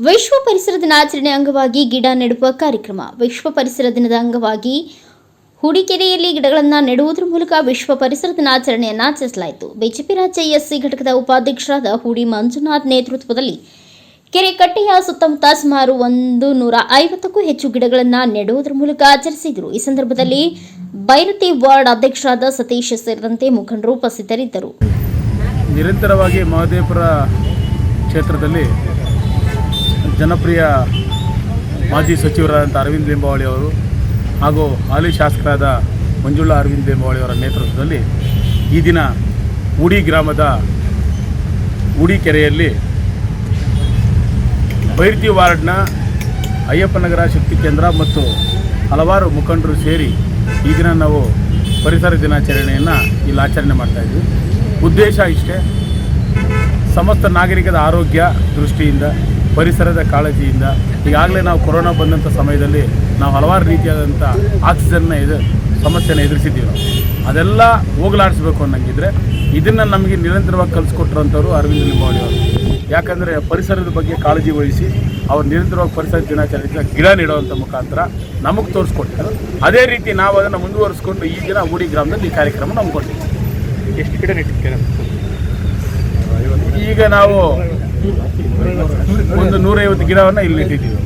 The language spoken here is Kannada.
ವಿಶ್ವ ಪರಿಸರ ದಿನಾಚರಣೆ ಅಂಗವಾಗಿ ಗಿಡ ನೆಡುವ ಕಾರ್ಯಕ್ರಮ. ವಿಶ್ವ ಪರಿಸರ ದಿನದ ಅಂಗವಾಗಿ ಹುಡಿಕೆರೆಯಲ್ಲಿ ಗಿಡಗಳನ್ನು ನೆಡುವುದರ ಮೂಲಕ ವಿಶ್ವ ಪರಿಸರ ದಿನಾಚರಣೆಯನ್ನು ಆಚರಿಸಲಾಯಿತು. ಬಿಜೆಪಿ ರಾಜ್ಯ ಎಸ್ಸಿ ಘಟಕದ ಉಪಾಧ್ಯಕ್ಷರಾದ ಹುಡಿ ಮಂಜುನಾಥ್ ನೇತೃತ್ವದಲ್ಲಿ ಕೆರೆ ಕಟ್ಟೆಯ ಸುತ್ತಮುತ್ತ ಸುಮಾರು ಒಂದು ನೂರ ಐವತ್ತಕ್ಕೂ ಹೆಚ್ಚು ಗಿಡಗಳನ್ನು ನೆಡುವುದರ ಮೂಲಕ ಆಚರಿಸಿದರು. ಈ ಸಂದರ್ಭದಲ್ಲಿ ಬೈರತಿ ವಾರ್ಡ್ ಅಧ್ಯಕ್ಷರಾದ ಸತೀಶ್ ಸೇರಿದಂತೆ ಮುಖಂಡರು ಉಪಸ್ಥಿತರಿದ್ದರು. ನಿರಂತರವಾಗಿ ಮಹದೇವಪುರ ಕ್ಷೇತ್ರದಲ್ಲಿ ಜನಪ್ರಿಯ ಮಾಜಿ ಸಚಿವರಾದಂಥ ಅರವಿಂದ್ ಲಿಂಬಾವಳಿ ಅವರು ಹಾಗೂ ಹಾಲಿ ಶಾಸಕರಾದ ಮಂಜುಳಾ ಅರವಿಂದ್ ಲಿಂಬಾವಳಿ ಅವರ ನೇತೃತ್ವದಲ್ಲಿ ಈ ದಿನ ಉಡಿ ಗ್ರಾಮದ ಉಡಿ ಕೆರೆಯಲ್ಲಿ ಬೈರ್ತಿ ವಾರ್ಡ್ನ ಅಯ್ಯಪ್ಪನಗರ ಶಕ್ತಿ ಕೇಂದ್ರ ಮತ್ತು ಹಲವಾರು ಮುಖಂಡರು ಸೇರಿ ಈ ದಿನ ನಾವು ಪರಿಸರ ದಿನಾಚರಣೆಯನ್ನು ಇಲ್ಲಿ ಆಚರಣೆ ಮಾಡ್ತಾಯಿದ್ವಿ ಉದ್ದೇಶ ಇಷ್ಟೇ, ಸಮಸ್ತ ನಾಗರಿಕರ ಆರೋಗ್ಯ ದೃಷ್ಟಿಯಿಂದ ಪರಿಸರದ ಕಾಳಜಿಯಿಂದ ಈಗಾಗಲೇ ನಾವು ಕೊರೋನಾ ಬಂದಂಥ ಸಮಯದಲ್ಲಿ ನಾವು ಹಲವಾರು ರೀತಿಯಾದಂಥ ಆಕ್ಸಿಜನ್ನ ಎದು ಸಮಸ್ಯೆನ ಎದುರಿಸಿದ್ದೀವಿ ನಾವು. ಅದೆಲ್ಲ ಹೋಗಲಾಡಿಸ್ಬೇಕು ಅನ್ನಂಗಿದ್ರೆ ಇದನ್ನು ನಮಗೆ ನಿರಂತರವಾಗಿ ಕಲಿಸ್ಕೊಟ್ರಂಥವ್ರು ಅರವಿಂದ ಲಿಂಬಾವಳಿ ಅವರು. ಯಾಕಂದರೆ ಪರಿಸರದ ಬಗ್ಗೆ ಕಾಳಜಿ ವಹಿಸಿ ಅವ್ರು ನಿರಂತರವಾಗಿ ಪರಿಸರ ದಿನಾಚರಣೆ ಗಿಡ ನೀಡುವಂಥ ಮುಖಾಂತರ ನಮಗೆ ತೋರಿಸ್ಕೊಟ್ಟಿದ್ದಾರೆ ಅದೇ ರೀತಿ ನಾವು ಅದನ್ನು ಮುಂದುವರಿಸ್ಕೊಂಡು ಈ ದಿನ ಊಡಿ ಗ್ರಾಮದಲ್ಲಿ ಈ ಕಾರ್ಯಕ್ರಮ ನಮ್ಗೊಂಡಿದ್ದೀವಿ ಎಷ್ಟು ಗಿಡ ನೆಟ್ಟಿದ್ದೇನೆ ಈಗ ನಾವು ಒಂದು ನೂರೈವತ್ತು ಗಿಡವನ್ನು ಇಲ್ಲಿ ನೆಟ್ಟಿದ್ದೀವಿ